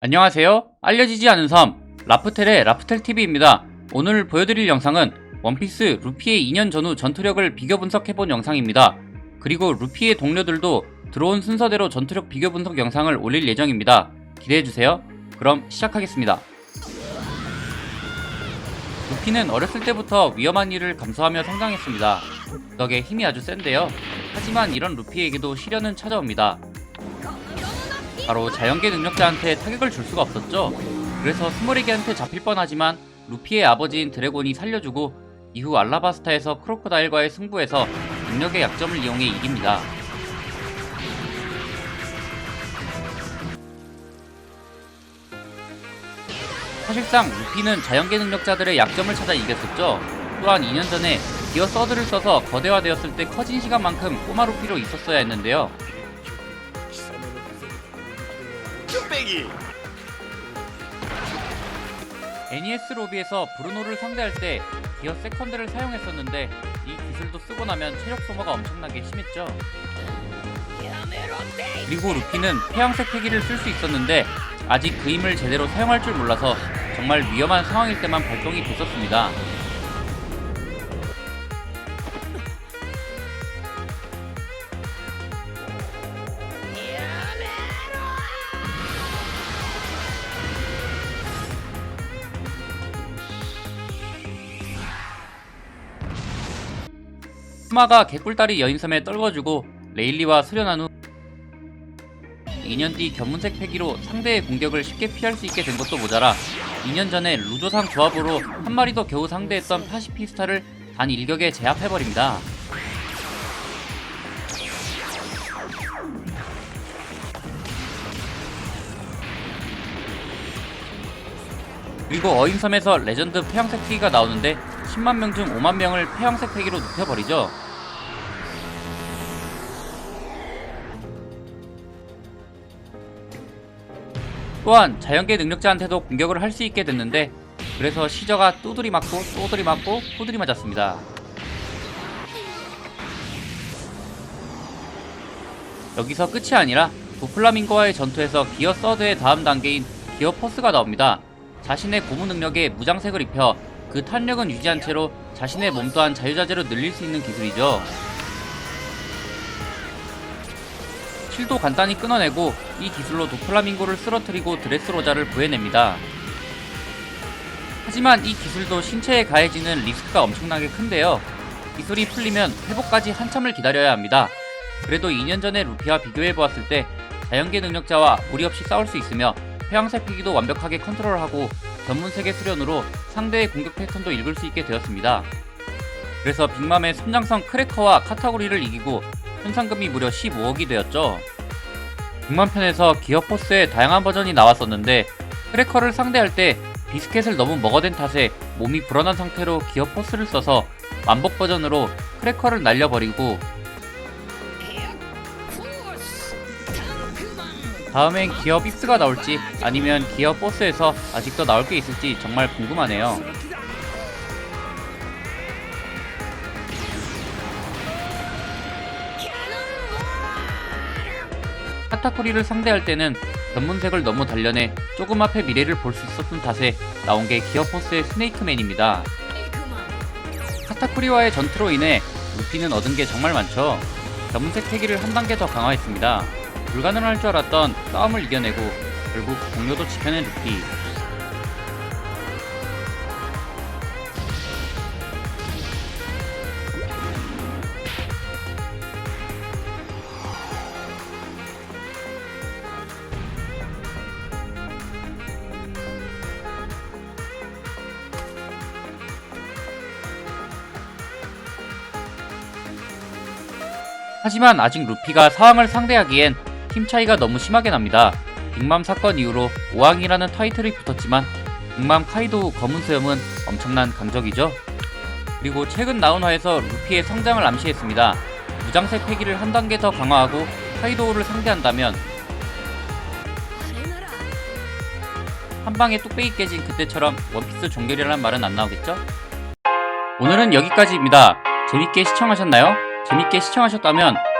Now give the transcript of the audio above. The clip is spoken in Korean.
안녕하세요. 알려지지 않은 섬 라프텔의 라프텔TV입니다. 오늘 보여드릴 영상은 원피스 루피의 2년 전후 전투력을 비교 분석해본 영상입니다. 그리고 루피의 동료들도 들어온 순서대로 전투력 비교 분석 영상을 올릴 예정입니다. 기대해주세요. 그럼 시작하겠습니다. 루피는 어렸을 때부터 위험한 일을 감수하며 성장했습니다. 덕에 힘이 아주 센데요. 하지만 이런 루피에게도 시련은 찾아옵니다. 바로 자연계 능력자한테 타격을 줄 수가 없었죠. 그래서 스모레기한테 잡힐 뻔하지만 루피의 아버지인 드래곤이 살려주고 이후 알라바스타에서 크로코다일과의 승부에서 능력의 약점을 이용해 이깁니다. 사실상 루피는 자연계 능력자들의 약점을 찾아 이겼었죠. 또한 2년 전에 기어 서드를 써서 거대화되었을 때 커진 시간만큼 꼬마 루피로 있었어야 했는데요. 빼기 NES 로비에서 브루노를 상대할 때 기어 세컨드를 사용했었는데 이 기술도 쓰고 나면 체력 소모가 엄청나게 심했죠. 그리고 루피는 폐양색 패기를 쓸 수 있었는데 아직 그 힘을 제대로 사용할 줄 몰라서 정말 위험한 상황일 때만 발동이 됐었습니다. 스마가 개꿀다리 여인섬에 떨궈주고 레일리와 수련한 후 2년 뒤 견문색 패기로 상대의 공격을 쉽게 피할 수 있게 된 것도 모자라 2년 전에 루조상 조합으로 한 마리 더 겨우 상대했던 파시피스타를 단 일격에 제압해버립니다. 그리고 어인섬에서 레전드 폐양색 패기가 나오는데 10만 명 중 5만 명을 폐양색 패기로 눕혀버리죠. 또한 자연계 능력자한테도 공격을 할 수 있게 됐는데 그래서 시저가 두드리 맞고 또드리 맞고 후드리 맞았습니다. 여기서 끝이 아니라 도플라밍고와의 전투에서 기어 서드의 다음 단계인 기어 포스가 나옵니다. 자신의 고무 능력에 무장색을 입혀 그 탄력은 유지한 채로 자신의 몸 또한 자유자재로 늘릴 수 있는 기술이죠. 실도 간단히 끊어내고 이 기술로 도플라밍고를 쓰러뜨리고 드레스로자를 구해냅니다. 하지만 이 기술도 신체에 가해지는 리스크가 엄청나게 큰데요. 기술이 풀리면 회복까지 한참을 기다려야 합니다. 그래도 2년 전의 루피와 비교해보았을 때 자연계 능력자와 무리 없이 싸울 수 있으며 회양색 피기도 완벽하게 컨트롤하고 전문세계 수련으로 상대의 공격 패턴도 읽을 수 있게 되었습니다. 그래서 빅맘의 손장성 크래커와 카타고리를 이기고 현상금이 무려 15억이 되었죠. 빅맘 편에서 기어포스의 다양한 버전이 나왔었는데 크래커를 상대할 때 비스켓을 너무 먹어댄 탓에 몸이 불어난 상태로 기어포스를 써서 완복 버전으로 크래커를 날려버리고 다음엔 기어 빅스가 나올지 아니면 기어 포스에서 아직도 나올 게 있을지 정말 궁금하네요. 카타쿠리를 상대할 때는 견문색을 너무 단련해 조금 앞에 미래를 볼 수 있었던 탓에 나온 게 기어포스의 스네이크맨입니다. 카타쿠리와의 전투로 인해 루피는 얻은 게 정말 많죠. 견문색 패기를 한 단계 더 강화했습니다. 불가능할 줄 알았던 싸움을 이겨내고 결국 동료도 지켜낸 루피. 하지만 아직 루피가 사왕을 상대하기엔 힘 차이가 너무 심하게 납니다. 빅맘 사건 이후로 5왕이라는 타이틀이 붙었지만 빅맘 카이도 검은 수염은 엄청난 강적이죠. 그리고 최근 나온 화에서 루피의 성장을 암시했습니다. 무장색 패기를 한 단계 더 강화하고 카이도우를 상대한다면 한 방에 뚝배기 깨진 그때처럼 원피스 종결이라는 말은 안 나오겠죠? 오늘은 여기까지입니다. 재밌게 시청하셨나요? 재밌게 시청하셨다면